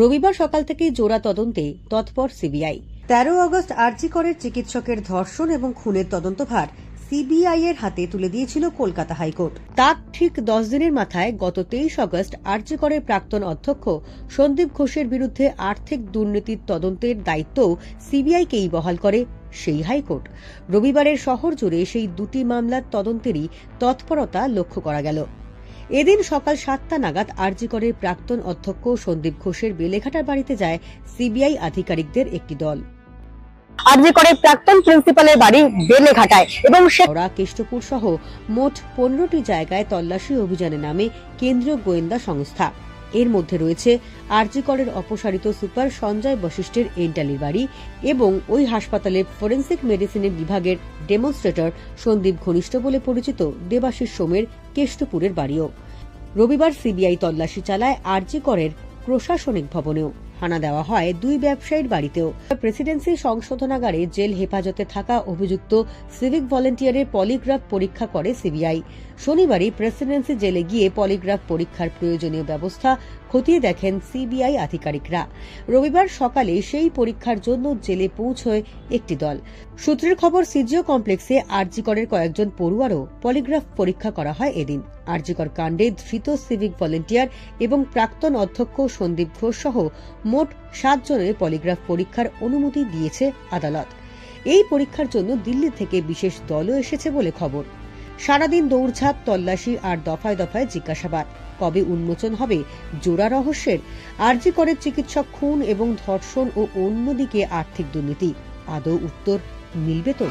রবিবার সকাল থেকেই জোড়া তদন্তে তৎপর সিবিআই। তেরো আগস্ট আরজি করের চিকিৎসকের ধর্ষণ এবং খুনের তদন্তভার সিবিআই এর হাতে তুলে দিয়েছিল কলকাতা হাইকোর্ট। তার ঠিক দশ দিনের মাথায় গত তেইশ আগস্ট আরজি করের প্রাক্তন অধ্যক্ষ সন্দীপ ঘোষের বিরুদ্ধে আর্থিক দুর্নীতির তদন্তের দায়িত্বও সিবিআইকেই বহাল করে সেই হাইকোর্ট। রবিবারের শহর জুড়ে সেই দুটি মামলার তদন্তেরই তৎপরতা লক্ষ্য করা গেল। এদিন সকাল সাতটা নাগাদ আরজিকরের প্রাক্তন অধ্যক্ষ সন্দীপ ঘোষের বেলেঘাটার বাড়িতে যায় সিবিআই আধিকারিকদের একটি দল। আরজি করে প্রাক্তন প্রিন্সিপালের বাড়ি বেলেঘাটায় এবং ওরা কেষ্টপুর সহ মোট পনেরোটি জায়গায় তল্লাশি অভিযানে নামে কেন্দ্রীয় গোয়েন্দা সংস্থা। এর মধ্যে রয়েছে আরজিকরের অপসারিত সুপার সঞ্জয় বশিষ্ঠের এন্টালির বাড়ি এবং ওই হাসপাতালে ফরেন্সিক মেডিসিনের বিভাগের ডেমনস্ট্রেটর সন্দীপ ঘনিষ্ঠ বলে পরিচিত দেবাশিস সোমের কেষ্টপুরের বাড়িও। রবিবার সিবিআই তল্লাশি চালায় আরজি করের প্রশাসনিক ভবনেও। হানা দেওয়া হয় দুই ব্যবসায়ীর বাড়িতেও। প্রেসিডেন্সি সংশোধনাগারে জেল হেফাজতে থাকা অভিযুক্ত সিভিক ভলেন্টিয়ারের পলিগ্রাফ পরীক্ষা করে সিবিআই। শনিবারই প্রেসিডেন্সি জেলে গিয়ে পলিগ্রাফ পরীক্ষার প্রয়োজনীয় ব্যবস্থা খতিয়ে দেখেন সিবিআই আধিকারিকরা। রবিবার সকালে সেই পরীক্ষার জন্য জেলে পৌঁছয় একটি দল। সূত্রের খবর, সিজিও কমপ্লেক্সে আরজিকরের কয়েকজন পড়ুয়ারও পলিগ্রাফ পরীক্ষা করা হয় এদিন। আরজিকর কাণ্ডে ধৃত সিভিক ভলেন্টিয়ার এবং প্রাক্তন অধ্যক্ষ সন্দীপ ঘোষ সহ মোট সাতজনের পলিগ্রাফ পরীক্ষার অনুমতি দিয়েছে আদালত। এই পরীক্ষার জন্য দিল্লি থেকে বিশেষ দলও এসেছে বলে খবর। সারাদিন দৌড়ঝাঁপ, তল্লাশি আর দফায় দফায় জিজ্ঞাসাবাদ। কবে উন্মোচন হবে জোড়া রহস্যের? আরজি করের চিকিৎসক খুন এবং ধর্ষণ ও অন্যদিকে আর্থিক দুর্নীতি। আদৌ উত্তর মিলবে তো?